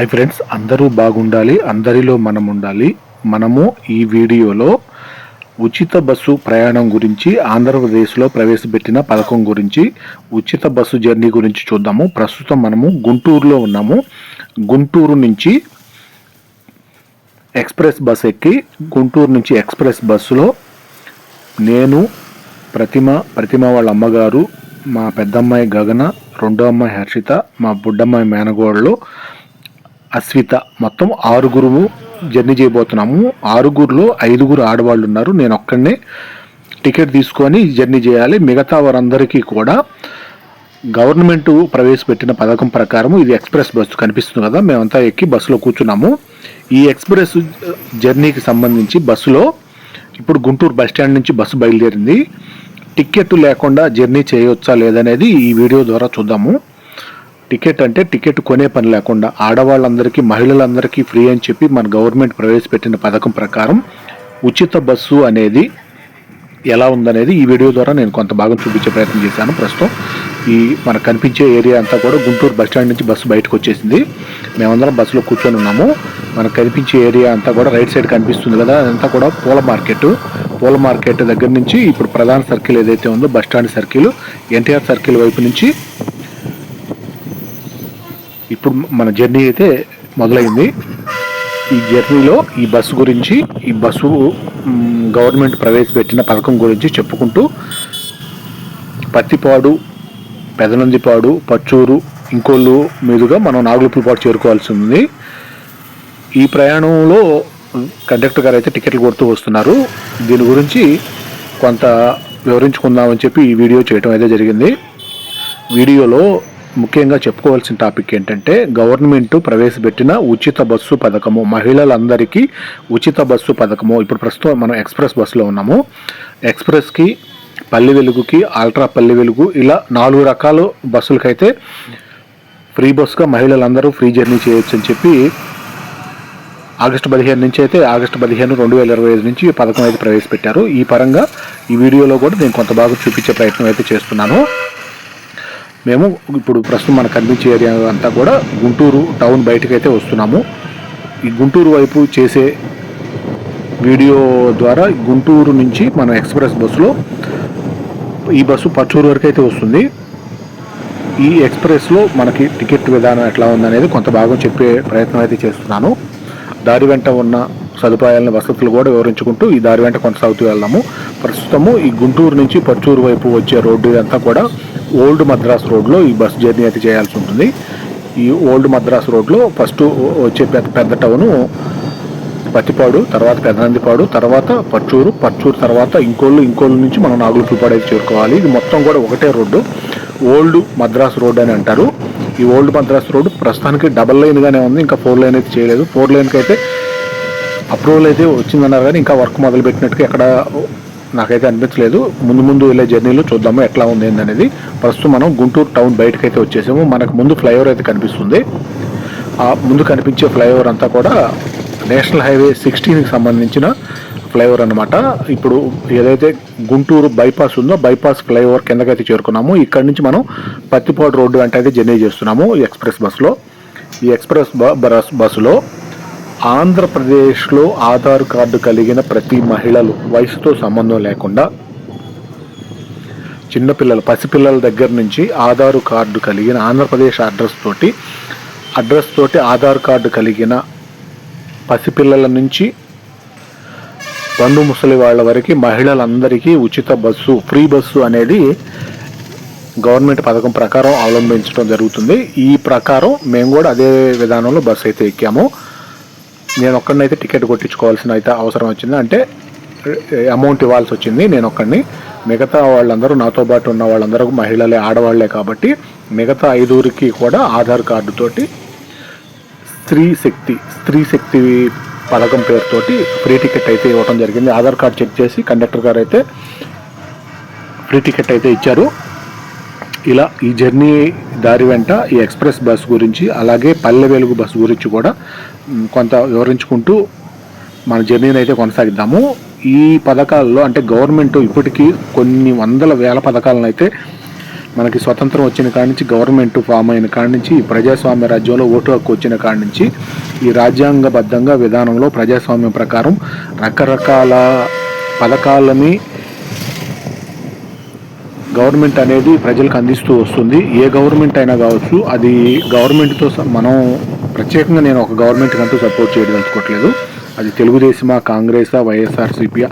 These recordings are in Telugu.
హాయ్ ఫ్రెండ్స్ అందరూ బాగుండాలి అందరిలో మనం ఉండాలి. మనము ఈ వీడియోలో ఉచిత బస్సు ప్రయాణం గురించి ఆంధ్రప్రదేశ్లో ప్రవేశపెట్టిన పథకం గురించి ఉచిత బస్సు జర్నీ గురించి చూద్దాము. ప్రస్తుతం మనము గుంటూరులో ఉన్నాము. గుంటూరు నుంచి ఎక్స్ప్రెస్ బస్ ఎక్కి గుంటూరు నుంచి ఎక్స్ప్రెస్ బస్సులో నేను ప్రతిమ ప్రతిమ వాళ్ళ అమ్మగారు మా పెద్దమ్మాయి గగన రెండో అమ్మాయి హర్షిత మా బుడ్డమ్మాయి మేనగోడలు అస్విత మొత్తం ఆరుగురు జర్నీ చేయబోతున్నాము. ఆరుగురులో ఐదుగురు ఆడవాళ్ళు ఉన్నారు. నేను ఒక్కడనే టికెట్ తీసుకొని జర్నీ చేయాలి. మిగతా వారందరికీ కూడా గవర్నమెంట్ ప్రవేశపెట్టిన పథకం ప్రకారం ఇది ఎక్స్ప్రెస్ బస్సు కనిపిస్తుంది కదా మేమంతా ఎక్కి బస్సులో కూర్చున్నాము. ఈ ఎక్స్ప్రెస్ జర్నీకి సంబంధించి బస్సులో ఇప్పుడు గుంటూరు బస్ స్టాండ్ నుంచి బస్సు బయలుదేరింది. టికెట్ లేకుండా జర్నీ చేయవచ్చా లేదనేది ఈ వీడియో ద్వారా చూద్దాము. టికెట్ అంటే టికెట్ కొనే పని లేకుండా ఆడవాళ్ళందరికీ మహిళలందరికీ ఫ్రీ అని చెప్పి మన గవర్నమెంట్ ప్రవేశపెట్టిన పథకం ప్రకారం ఉచిత బస్సు అనేది ఎలా ఉందనేది ఈ వీడియో ద్వారా నేను కొంత భాగం చూపించే ప్రయత్నం చేశాను. ప్రస్తుతం ఈ మనకు కనిపించే ఏరియా అంతా కూడా గుంటూరు బస్ స్టాండ్ నుంచి బస్సు బయటకు వచ్చేసింది. మేమందరం బస్సులో కూర్చొని ఉన్నాము. మనకు కనిపించే ఏరియా అంతా కూడా రైట్ సైడ్ కనిపిస్తుంది కదా అదంతా కూడా పూల మార్కెట్. పూల మార్కెట్ దగ్గర నుంచి ఇప్పుడు ప్రధాన సర్కిల్ ఏదైతే ఉందో bus stand circle NTR circle వైపు నుంచి ఇప్పుడు మన జర్నీ అయితే మొదలైంది. ఈ జర్నీలో ఈ బస్సు గురించి ఈ బస్సు గవర్నమెంట్ ప్రవేశపెట్టిన పథకం గురించి చెప్పుకుంటూ పత్తిపాడు పెదనందిపాడు పచ్చూరు ఇంకోళ్ళు మీదుగా మనం నాగులుపులపాటు చేరుకోవాల్సి ఉంది. ఈ ప్రయాణంలో కండక్టర్ గారు అయితే టికెట్లు కొడుతూ వస్తున్నారు. దీని గురించి కొంత వివరించుకుందామని చెప్పి ఈ వీడియో చేయడం అయితే జరిగింది. వీడియోలో ముఖ్యంగా చెప్పుకోవాల్సిన టాపిక్ ఏంటంటే గవర్నమెంట్ ప్రవేశపెట్టిన ఉచిత బస్సు పథకము మహిళలందరికీ ఉచిత బస్సు పథకము. ఇప్పుడు ప్రస్తుతం మనం ఎక్స్ప్రెస్ బస్సులో ఉన్నాము. ఎక్స్ప్రెస్కి పల్లె వెలుగుకి అల్ట్రా పల్లె వెలుగు ఇలా నాలుగు రకాల బస్సులకైతే ఫ్రీ బస్సుగా మహిళలందరూ ఫ్రీ జర్నీ చేయొచ్చు అని చెప్పి ఆగస్టు పదిహేను నుంచి అయితే ఆగస్టు పదిహేను రెండు వేల ఇరవై ఐదు నుంచి ఈ పథకం అయితే ప్రవేశపెట్టారు. ఈ పరంగా ఈ వీడియోలో కూడా నేను కొంత బాగా చూపించే ప్రయత్నం అయితే చేస్తున్నాను. మేము ఇప్పుడు ప్రస్తుతం మనకు కనిపించే ఏరియా అంతా కూడా గుంటూరు టౌన్ బయటకు అయితే వస్తున్నాము. ఈ గుంటూరు వైపు చేసే వీడియో ద్వారా గుంటూరు నుంచి మన ఎక్స్ప్రెస్ బస్సులో ఈ బస్సు పచ్చూరు వరకు అయితే వస్తుంది. ఈ ఎక్స్ప్రెస్లో మనకి టికెట్ విధానం ఎట్లా ఉందనేది కొంత భాగం చెప్పే ప్రయత్నం అయితే చేస్తున్నాను. దారి వెంట ఉన్న సదుపాయాలను వసతులు కూడా వివరించుకుంటూ ఈ దారి వెంట కొనసాగుతూ వెళ్దాము. ప్రస్తుతము ఈ గుంటూరు నుంచి పచ్చూరు వైపు వచ్చే రోడ్డు అంతా కూడా ఓల్డ్ మద్రాస్ రోడ్లో ఈ బస్ జర్నీ అయితే చేయాల్సి ఉంటుంది. ఈ ఓల్డ్ మద్రాస్ రోడ్లో ఫస్ట్ వచ్చే పెద్ద పెద్ద టౌను పత్తిపాడు తర్వాత పెదనందిపాడు తర్వాత పచ్చూరు పచ్చూరు తర్వాత ఇంకోళ్ళు ఇంకోళ్ళు నుంచి మనం నాగులపులపాడు అయితే చేరుకోవాలి. ఇది మొత్తం కూడా ఒకటే రోడ్డు. ఓల్డ్ మద్రాస్ రోడ్ అని అంటారు. ఈ ఓల్డ్ మద్రాస్ రోడ్డు ప్రస్తుతానికి డబల్ లైన్గానే ఉంది. ఇంకా ఫోర్ లైన్ అయితే చేయలేదు. ఫోర్ లైన్కి అయితే అప్రూవల్ అయితే వచ్చిందన్నారు కానీ ఇంకా వర్క్ మొదలుపెట్టినట్టుగా ఎక్కడ నాకైతే అనిపించలేదు. ముందు ముందు వెళ్ళే జర్నీలో చూద్దాము ఎట్లా ఉంది అనేది ప్రస్తుతం మనం గుంటూరు టౌన్ బయటకు అయితే వచ్చేసాము. మనకు ముందు ఫ్లైఓవర్ అయితే కనిపిస్తుంది. ఆ ముందు కనిపించే ఫ్లైఓవర్ అంతా కూడా నేషనల్ హైవే సిక్స్టీన్కి సంబంధించిన ఫ్లైఓవర్ అన్నమాట. ఇప్పుడు ఏదైతే గుంటూరు బైపాస్ ఉందో బైపాస్ ఫ్లైఓవర్ కిందకైతే చేరుకున్నాము. ఇక్కడ నుంచి మనం పత్తిపాడు రోడ్డు వెంట అయితే జర్నీ చేస్తున్నాము ఎక్స్ప్రెస్ బస్సులో. ఈ ఎక్స్ప్రెస్ బస్ బస్సులో ఆంధ్రప్రదేశ్లో ఆధార్ కార్డు కలిగిన ప్రతి మహిళలు వయసుతో సంబంధం లేకుండా చిన్నపిల్లలు పసిపిల్లల దగ్గర నుంచి ఆధార్ కార్డు కలిగిన ఆంధ్రప్రదేశ్ అడ్రస్ తోటి అడ్రస్ తోటి ఆధార్ కార్డు కలిగిన పసిపిల్లల నుంచి పండు ముసలి వాళ్ళ వరకు మహిళలందరికీ ఉచిత బస్సు ఫ్రీ బస్సు అనేది గవర్నమెంట్ పథకం ప్రకారం అవలంబించడం జరుగుతుంది. ఈ ప్రకారం మేము కూడా అదే విధానంలో బస్సు అయితే ఎక్కాము. నేను ఒక్కడినైతే టికెట్ కొట్టించుకోవాల్సిన అయితే అవసరం వచ్చింది. అంటే అమౌంట్ ఇవ్వాల్సి వచ్చింది నేను ఒక్కడిని మిగతా వాళ్ళందరూ నాతో పాటు ఉన్న వాళ్ళందరూ మహిళలే ఆడవాళ్ళే కాబట్టి మిగతా ఐదుగురికి కూడా ఆధార్ కార్డుతోటి స్త్రీ శక్తి స్త్రీ శక్తి పథకం పేరుతోటి ఫ్రీ టికెట్ అయితే ఇవ్వడం జరిగింది. ఆధార్ కార్డ్ చెక్ చేసి కండక్టర్ గారు అయితే ఫ్రీ టికెట్ అయితే ఇచ్చారు. ఇలా ఈ జర్నీ దారి వెంట ఈ ఎక్స్ప్రెస్ బస్ గురించి అలాగే పల్లె వెలుగు బస్ గురించి కూడా కొంత వివరించుకుంటూ మన జర్నీని అయితే కొనసాగిద్దాము. ఈ పథకాల్లో అంటే గవర్నమెంట్ ఇప్పటికీ కొన్ని వందల వేల పథకాలను అయితే మనకి స్వతంత్రం వచ్చిన కాడి నుంచి గవర్నమెంట్ ఫామ్ అయిన కాడి నుంచి ఈ ప్రజాస్వామ్య రాజ్యంలో ఓటు హక్కు వచ్చిన కాడి నుంచి ఈ రాజ్యాంగబద్ధంగా విధానంలో ప్రజాస్వామ్యం ప్రకారం రకరకాల పథకాలని గవర్నమెంట్ అనేది ప్రజలకు అందిస్తూ వస్తుంది. ఏ గవర్నమెంట్ అయినా కావచ్చు అది గవర్నమెంట్తో మనం ప్రత్యేకంగా నేను ఒక గవర్నమెంట్ అంటూ సపోర్ట్ చేయదలుచుకోవట్లేదు అది తెలుగుదేశమా కాంగ్రెసా వైఎస్ఆర్సీపీ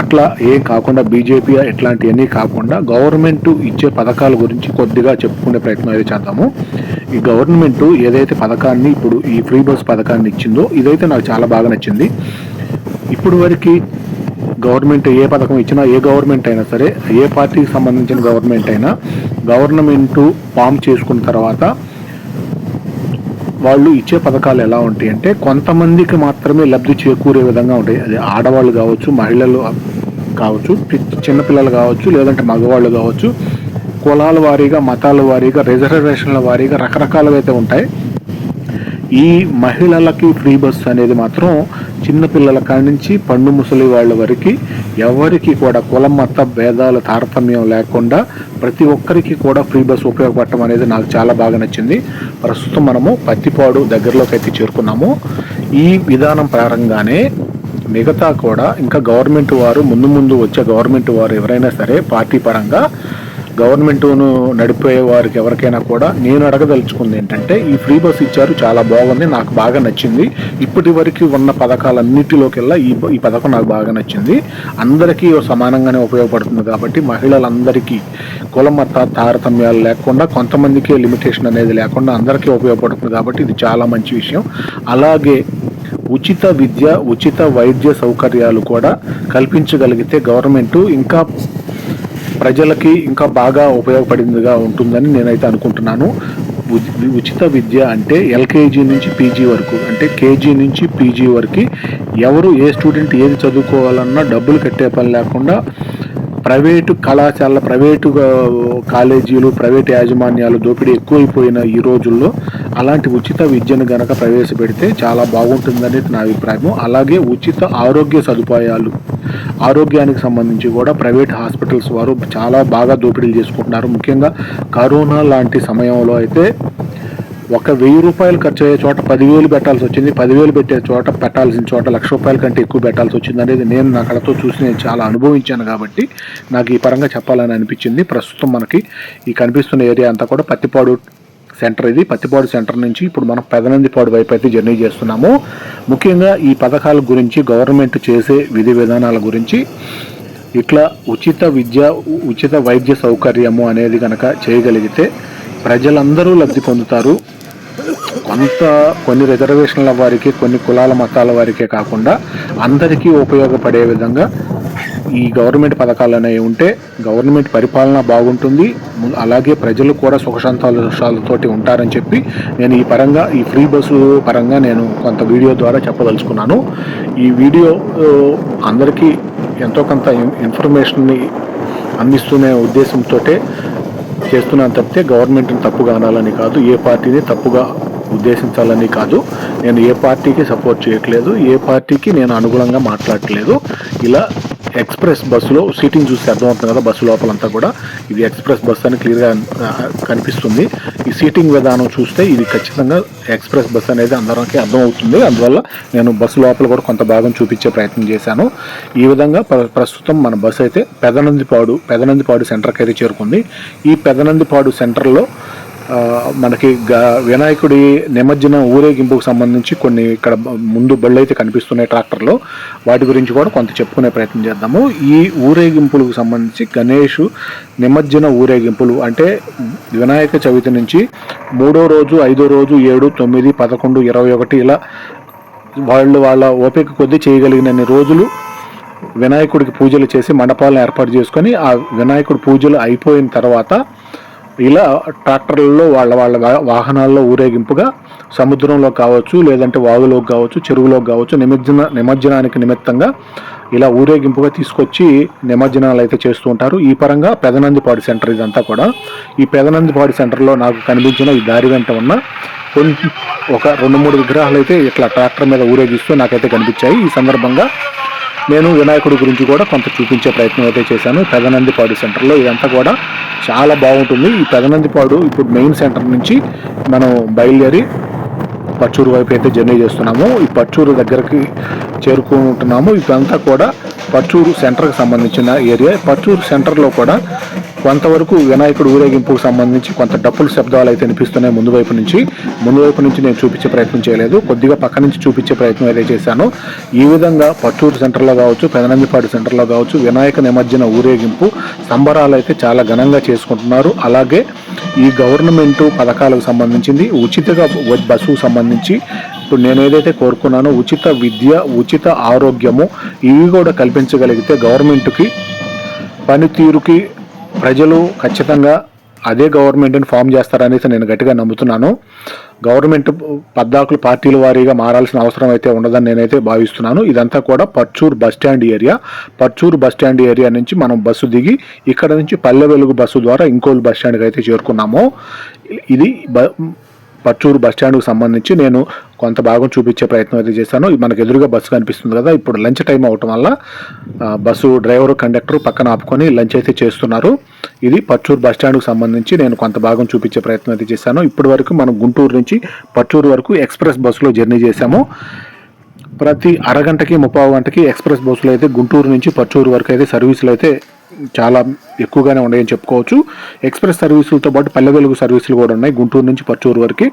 అట్లా ఏం కాకుండా బీజేపీ ఇట్లాంటివన్నీ కాకుండా గవర్నమెంట్ ఇచ్చే పథకాల గురించి కొద్దిగా చెప్పుకునే ప్రయత్నం అయితే చేద్దాము. ఈ గవర్నమెంట్ ఏదైతే పథకాన్ని ఇప్పుడు ఈ ఫ్రీ బస్ పథకాన్ని ఇచ్చిందో ఇదైతే నాకు చాలా బాగా నచ్చింది. ఇప్పుడు వరకు గవర్నమెంట్ ఏ పథకం ఇచ్చినా ఏ గవర్నమెంట్ అయినా సరే ఏ పార్టీకి సంబంధించిన గవర్నమెంట్ అయినా గవర్నమెంట్ ఫామ్ చేసుకున్న తర్వాత వాళ్ళు ఇచ్చే పథకాలు ఎలా ఉంటాయి అంటే కొంతమందికి మాత్రమే లబ్ధి చేకూరే విధంగా ఉంటాయి. అది ఆడవాళ్ళు కావచ్చు మహిళలు కావచ్చు చిన్నపిల్లలు కావచ్చు లేదంటే మగవాళ్ళు కావచ్చు కులాల వారీగా మతాల వారీగా రిజర్వేషన్ల వారీగా రకరకాలుగా అయితే ఉంటాయి. ఈ మహిళలకి ఫ్రీ బస్ అనేది మాత్రం చిన్నపిల్లల కాడి నుంచి పండు ముసలి వాళ్ళ వరకు ఎవరికి కూడా కులం మత భేదాలు తారతమ్యం లేకుండా ప్రతి ఒక్కరికి కూడా ఫ్రీ బస్ ఉపయోగపడటం అనేది నాకు చాలా బాగా నచ్చింది. ప్రస్తుతం మనము పత్తిపాడు దగ్గరలోకి అయితే చేరుకున్నాము. ఈ విధానం ప్రారంభంగానే మిగతా కూడా ఇంకా గవర్నమెంట్ వారు ముందు ముందు వచ్చే గవర్నమెంట్ వారు ఎవరైనా సరే పార్టీ పరంగా గవర్నమెంట్ను నడిపే వారికి ఎవరికైనా కూడా నేను అడగదలుచుకుంది ఏంటంటే ఈ ఫ్రీ బస్ ఇచ్చారు చాలా బాగుంది నాకు బాగా నచ్చింది. ఇప్పటి వరకు ఉన్న పథకాలన్నిటిలోకెల్లా ఈ ఈ పథకం నాకు బాగా నచ్చింది. అందరికీ సమానంగానే ఉపయోగపడుతుంది కాబట్టి మహిళలందరికీ కుల మత తారతమ్యాలు లేకుండా కొంతమందికి లిమిటేషన్ అనేది లేకుండా అందరికీ ఉపయోగపడుతుంది కాబట్టి ఇది చాలా మంచి విషయం. అలాగే ఉచిత విద్య ఉచిత వైద్య సౌకర్యాలు కూడా కల్పించగలిగితే గవర్నమెంట్ ఇంకా ప్రజలకి ఇంకా బాగా ఉపయోగపడిందిగా ఉంటుందని నేనైతే అనుకుంటున్నాను. ఉచిత విద్య అంటే ఎల్కేజీ నుంచి పీజీ వరకు అంటే కేజీ నుంచి పీజీ వరకు ఎవరు ఏ స్టూడెంట్ ఏది చదువుకోవాలన్నా డబ్బులు కట్టే పని లేకుండా ప్రైవేటు కళాశాల ప్రైవేటు కాలేజీలు ప్రైవేట్ యాజమాన్యాలు దోపిడీ ఎక్కువైపోయిన ఈ రోజుల్లో అలాంటి ఉచిత విద్యను గనక ప్రవేశపెడితే చాలా బాగుంటుందని నా అభిప్రాయం అలాగే ఉచిత ఆరోగ్య సదుపాయాలు ఆరోగ్యానికి సంబంధించి కూడా ప్రైవేట్ హాస్పిటల్స్ వారు చాలా బాగా దోపిడీలు చేసుకుంటున్నారు. ముఖ్యంగా కరోనా లాంటి సమయంలో అయితే ఒక వెయ్యి రూపాయలు ఖర్చు అయ్యే చోట పదివేలు పెట్టాల్సి వచ్చింది. పదివేలు పెట్టే చోట పెట్టాల్సిన చోట లక్ష రూపాయల కంటే ఎక్కువ పెట్టాల్సి వచ్చింది అనేది నేను నా కళతో చూసి నేను చాలా అనుభవించాను కాబట్టి నాకు ఈ పరంగా చెప్పాలని అనిపించింది. ప్రస్తుతం మనకి ఈ కనిపిస్తున్న ఏరియా అంతా కూడా పత్తిపాడు సెంటర్ ఇది. పత్తిపాడు సెంటర్ నుంచి ఇప్పుడు మనం పెదనందిపాడు వైపు అయితే జర్నీ చేస్తున్నాము. ముఖ్యంగా ఈ పథకాల గురించి గవర్నమెంట్ చేసే విధి విధానాల గురించి ఇట్లా ఉచిత విద్య ఉచిత వైద్య సౌకర్యము అనేది కనుక చేయగలిగితే ప్రజలందరూ లబ్ధి పొందుతారు. కొంత కొన్ని రిజర్వేషన్ల వారికి కొన్ని కులాల మతాల వారికే కాకుండా అందరికీ ఉపయోగపడే విధంగా ఈ గవర్నమెంట్ పథకాలు అనేవి ఉంటే గవర్నమెంట్ పరిపాలన బాగుంటుంది. అలాగే ప్రజలు కూడా సుఖ ఉంటారని చెప్పి నేను ఈ పరంగా ఈ ఫ్రీ బస్సు పరంగా నేను కొంత వీడియో ద్వారా చెప్పదలుచుకున్నాను. ఈ వీడియో అందరికీ ఎంతో కొంత ఇన్ఫర్మేషన్ని అందిస్తునే ఉద్దేశంతో చేస్తున్నాను తప్పితే గవర్నమెంట్ని తప్పుగా అనాలని కాదు ఏ పార్టీని తప్పుగా ఉద్దేశించాలని కాదు. నేను ఏ పార్టీకి సపోర్ట్ చేయట్లేదు ఏ పార్టీకి నేను అనుగుణంగా మాట్లాడట్లేదు. ఇలా ఎక్స్ప్రెస్ బస్సులో సీటింగ్ చూస్తే అర్థమవుతుంది కదా బస్సు లోపలంతా కూడా? ఇది ఎక్స్ప్రెస్ బస్ అని క్లియర్గా కనిపిస్తుంది. ఈ సీటింగ్ విధానం చూస్తే ఇది ఖచ్చితంగా ఎక్స్ప్రెస్ బస్ అనేది అందరికీ అర్థమవుతుంది. అందువల్ల నేను బస్సు లోపల కూడా కొంత భాగం చూపించే ప్రయత్నం చేశాను. ఈ విధంగా ప్ర- ప్రస్తుతం మన బస్సు అయితే పెదనందిపాడు పెదనందిపాడు సెంటర్కి అయితే చేరుకుంది. ఈ పెదనందిపాడు సెంటర్లో మనకి గ- వినాయకుడి నిమజ్జనం ఊరేగింపుకు సంబంధించి కొన్ని ఇక్కడ ముందు బళ్ళు అయితే కనిపిస్తున్నాయి ట్రాక్టర్లో. వాటి గురించి కూడా కొంత చెప్పుకునే ప్రయత్నం చేద్దాము. ఈ ఊరేగింపులకు సంబంధించి గణేష్ నిమజ్జన ఊరేగింపులు అంటే వినాయక చవితి నుంచి మూడో రోజు ఐదో రోజు ఏడు తొమ్మిది పదకొండు ఇరవై ఒకటి ఇలా వాళ్ళు వాళ్ళ ఓపిక కొద్దీ చేయగలిగినన్ని రోజులు వినాయకుడికి పూజలు చేసి మండపాలను ఏర్పాటు చేసుకొని ఆ వినాయకుడి పూజలు అయిపోయిన తర్వాత ఇలా ట్రాక్టర్లలో వాళ్ళ వాళ్ళ వాహనాల్లో ఊరేగింపుగా సముద్రంలో కావచ్చు లేదంటే వాగులోకి కావచ్చు చెరువులోకి కావచ్చు నిమజ్జన నిమజ్జనానికి నిమిత్తంగా ఇలా ఊరేగింపుగా తీసుకొచ్చి నిమజ్జనాలు అయితే చేస్తూ ఉంటారు. ఈ పరంగా పెదనందిపాడు సెంటర్ ఇదంతా కూడా. ఈ పెదనందిపాడు సెంటర్లో నాకు కనిపించిన ఈ దారి వెంట ఉన్న కొన్ని ఒక రెండు మూడు విగ్రహాలు అయితే ఇట్లా ట్రాక్టర్ మీద ఊరేగిస్తూ నాకైతే కనిపించాయి. ఈ సందర్భంగా నేను వినాయకుడి గురించి కూడా కొంత చూపించే ప్రయత్నం అయితే చేశాను. పెదనందిపాడు సెంటర్లో ఇదంతా కూడా చాలా బాగుంటుంది. ఈ పెదనందిపాడు ఇప్పుడు మెయిన్ సెంటర్ నుంచి మనం బయలుదేరి పచ్చూరు వైపు అయితే జర్నీ చేస్తున్నాము. ఈ పచ్చూరు దగ్గరికి చేరుకుంటున్నాము. ఇదంతా కూడా పచ్చూరు సెంటర్కి సంబంధించిన ఏరియా. పచ్చూరు సెంటర్లో కూడా కొంతవరకు వినాయకుడు ఊరేగింపుకు సంబంధించి కొంత డప్పుల శబ్దాలు అయితే వినిపిస్తున్నాయి ముందు వైపు నుంచి. ముందు వైపు నుంచి నేను చూపించే ప్రయత్నం చేయలేదు. కొద్దిగా పక్క నుంచి చూపించే ప్రయత్నం అయితే చేశాను. ఈ విధంగా పట్టూరు సెంటర్లో కావచ్చు పెదనందిపాడు సెంటర్లో కావచ్చు వినాయక నిమజ్జన ఊరేగింపు సంబరాలు అయితే చాలా ఘనంగా చేసుకుంటున్నారు. అలాగే ఈ గవర్నమెంట్ పథకాలకు సంబంధించింది ఉచితగా బస్సుకు సంబంధించి ఇప్పుడు నేను ఏదైతే కోరుకున్నానో ఉచిత విద్య ఉచిత ఆరోగ్యము ఇవి కూడా కల్పించగలిగితే గవర్నమెంట్కి పనితీరుకి ప్రజలు ఖచ్చితంగా అదే గవర్నమెంట్ని ఫామ్ చేస్తారనేసి నేను గట్టిగా నమ్ముతున్నాను. గవర్నమెంట్ పద్దాకులు పార్టీల వారీగా మారాల్సిన అవసరం అయితే ఉండదని నేనైతే భావిస్తున్నాను. ఇదంతా కూడా Parchur bus stand area. Parchur bus stand area నుంచి మనం బస్సు దిగి ఇక్కడ నుంచి పల్లె వెలుగు బస్సు ద్వారా ఇంకోలు బస్ అయితే చేరుకున్నాము. ఇది పచ్చూరు బస్ స్టాండ్కి సంబంధించి నేను కొంత భాగం చూపించే ప్రయత్నం అయితే చేశాను. మనకు ఎదురుగా బస్సు కనిపిస్తుంది కదా ఇప్పుడు లంచ్ టైం అవటం వల్ల బస్సు డ్రైవరు కండక్టర్ పక్కన ఆపుకొని లంచ్ అయితే చేస్తున్నారు. ఇది పచ్చూరు బస్ సంబంధించి నేను కొంత భాగం చూపించే ప్రయత్నం అయితే చేశాను. ఇప్పటి వరకు మనం గుంటూరు నుంచి పచ్చూరు వరకు ఎక్స్ప్రెస్ బస్సులో జర్నీ చేశాము. ప్రతి అరగంటకి ముప్పావు గంటకి ఎక్స్ప్రెస్ బస్సులు అయితే గుంటూరు నుంచి పచ్చూరు వరకు అయితే సర్వీసులు అయితే చాలా ఎక్కువగానే ఉన్నాయని చెప్పుకోవచ్చు. ఎక్స్ప్రెస్ సర్వీసులతో పాటు పల్లె వెలుగు సర్వీసులు కూడా ఉన్నాయి గుంటూరు నుంచి పచ్చూరు వరకు.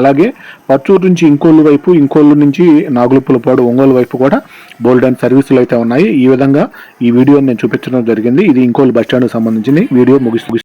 అలాగే పచ్చూరు నుంచి ఇంకోళ్ళు వైపు ఇంకోళ్ళు నుంచి నాగులుపులపాడు ఒంగోలు వైపు కూడా బోల్డ్ అండ్ సర్వీసులు అయితే ఉన్నాయి. ఈ విధంగా ఈ వీడియోని నేను చూపించడం జరిగింది. ఇది ఇంకోళ్ళు బస్ స్టాండ్కి సంబంధించింది వీడియో ముగిస్తూ